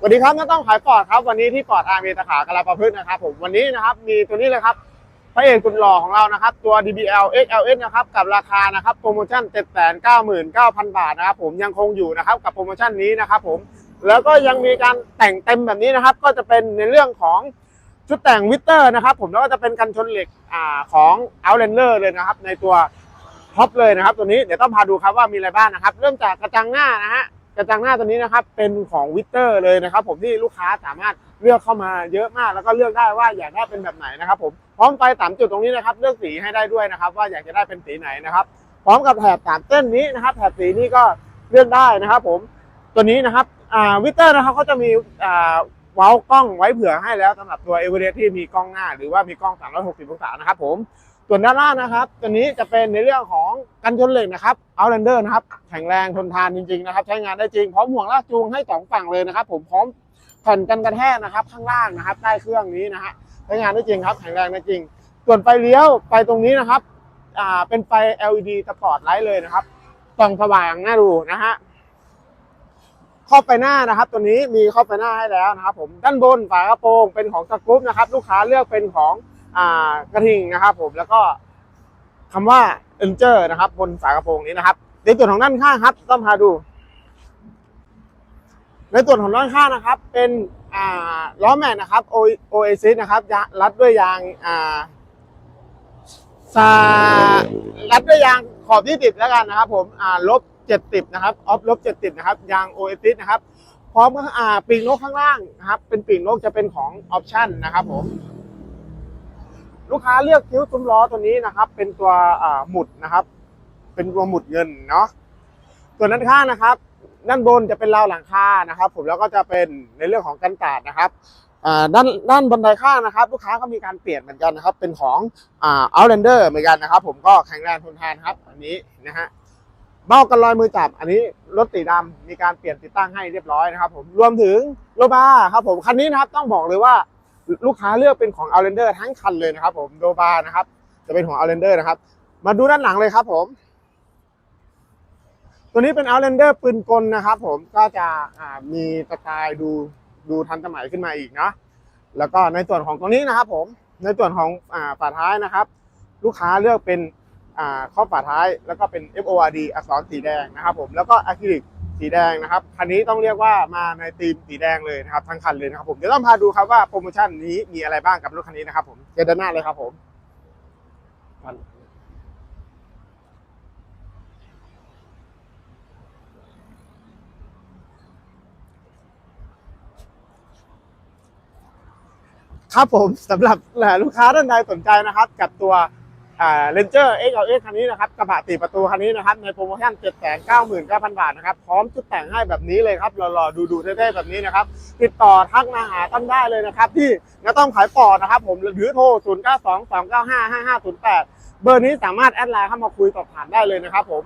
สวัสดีครับน้าต้องขายปอดครับวันนี้ที่ปอดอาร์มีตะขากระลาประพฤกษ์นะครับผมวันนี้นะครับมีตัวนี้เลยครับพระเอกคุณหล่อของเรานะครับ ตัว DBL XLS นะครับกับราคานะครับโปรโมชั่น 799,000 บาทนะครับผมยังคงอยู่นะครับกับโปรโมชั่นนี้นะครับผมแล้วก็ยังมีการแต่งเต็มแบบนี้นะครับ ก็จะเป็นในเรื่องของชุดแต่งวิเตอร์นะครับ ผมแล้วก็จะเป็นกันชนเหล็กอ่าของ Outlander เลยนะครับ ในตัวท็อปเลยนะครับ ตัวนี้เดี๋ยวต้องพาดูครับว่ามีอะไรบ้างนะครับ เริ่มจากกระจังหน้านะฮะ กระจังหน้าตัวนี้นะครับเป็นของวิเตอร์เลยนะครับ ผมที่ลูกค้าสามารถเลือกเข้ามาเยอะมากแล้วก็เลือกได้ว่าอยากได้เป็นแบบไหนนะครับผมพร้อมไฟสามจุดตรงนี้นะครับเลือกสีให้ได้ด้วยนะครับ ว่าอยากจะได้เป็นสีไหนนะครับ พร้อมกับแถบสามเส้นนี้นะครับแถบสีนี้ก็เลือกได้นะครับ ผมตัวนี้นะครับวิเตอร์นะครับเขาจะมีอ่าเว้ากล้องไว้เผื่อให้แล้วสำหรับตัวเอเวอเรสที่มีกล้องหน้า หรือว่ามีกล้อง 360 องศานะครับผม ส่วนด้านล่างนะครับ ตัวนี้จะเป็นในเรื่องของกันชนเหล็กนะครับ Outlander นะครับ แข็งแรงทนทานจริงๆนะครับ ใช้งานได้จริง พร้อมห่วงลากจูงให้สองฝั่งเลยนะครับ ผมพร้อมแผ่นกันกระแทกนะครับ ข้างล่างนะครับใต้เครื่องนี้นะฮะ ใช้งานได้จริงครับ แข็งแรงได้จริง ส่วนไฟเลี้ยวไฟตรงนี้นะครับ อ่า เป็นไฟ LED สปอร์ตไลท์เลยนะครับส่องสว่างน่าดูนะฮะครอบไฟหน้านะครับ ตัวนี้มีครอบไฟหน้าให้แล้วนะครับ ผม ด้านบนฝากระโปรงเป็นของสกรูปนะครับ ลูกค้าเลือกเป็นของ กระทิงนะครับ ผมแล้วก็คำว่าเอนเจอร์นะครับ บนฝากระโปรงนี้นะครับ ในส่วนของด้านข้างครับต้องพาดู ในส่วนของด้านข้างนะครับ เป็นล้อแม็กนะครับโอเอซิสนะครับรัดด้วยยางอ่าซารัดด้วยยางขอบที่ติดแล้วกันนะครับ ผมอ่าลบเจ็ดติดนะครับออฟลบเจ็ดติดนะครับยางโอเอซิสนะครับพร้อมกับอ่าปีกนกข้างล่างนะครับ เป็นปีกนกจะเป็นของออปชั่นนะครับ ผม ลูกค้าเลือกคิ้วซุ้มล้อตัวนี้นะครับ เป็นตัวหมุดนะครับ เป็นตัวหมุดเงินเนาะส่วนด้านข้างนะครับ ด้านบนจะเป็นราวหลังคานะครับ ผมแล้วก็จะเป็นในเรื่องของกันกาดนะครับด้านด้านบันไดข้างนะครับ ลูกค้าก็มีการเปลี่ยนเหมือนกันนะครับ เป็นของอ่า Outlander เหมือนกันนะครับ ผมก็แข็งแรงทนทานครับ อันนี้นะฮะเบ้ากันรอยมือจับ อันนี้รถสีดำมีการเปลี่ยนติดตั้งให้เรียบร้อยนะครับ ผมรวมถึงโลบาครับผมคันนี้นะครับต้องบอกเลยว่า ลูกค้าเลือกเป็นของ Outlander ทั้งคันเลยนะครับ ผมโดบานะครับ จะเป็นของ Outlander นะครับ มาดูด้านหลังเลยครับ ผม ตัวนี้เป็น Outlander ปืนกลนะครับ ผมก็จะมีสไตล์ดูดูทันสมัยขึ้นมาอีกเนาะแล้วก็ในส่วนของตรงนี้นะครับ ผมในส่วนของฝาท้ายนะครับ ลูกค้าเลือกเป็นข้อฝาท้าย แล้วก็เป็น FORD อักษรสีแดงนะครับ ผมแล้วก็อะคริลิก สีแดงนะครับคันนี้ต้องเรียกว่ามาในธีมสีแดงเลยนะครับทั้งคันเลยนะครับผมเดี๋ยวต้องพาดูครับว่าโปรโมชั่นนี้มีอะไรบ้างกับรถคันนี้นะครับผมเจด้านหน้าเลยครับผมครับผมสำหรับลูกค้าท่านใดสนใจนะครับ กับตัว เลนเจอร์เอ็กเอเคันนี้นะครับกระบะตีประตูคันนี้นะครับในโปรโมชั่น7 9 9 0 0 0บาทนะครับพร้อมชุดแต่งให้แบบนี้เลยครับหล่อๆดูๆเท่ๆแบบนี้นะครับติดต่อทักมาหาต้นได้เลยนะครับที่น้าต้อมขายปอดนะครับผมหรือโทร0 9 2 2 9 5 5 5 0 8เบอร์นี้สามารถแอดไลน์เข้ามาคุยสอบถามได้เลยนะครับผม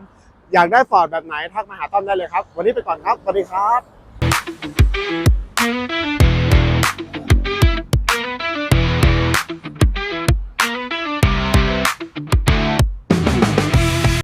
อยากได้ฟอร์ดแบบไหนทักมาหาต้อมได้เลยครับ วันนี้ไปก่อนครับสวัสดีครับ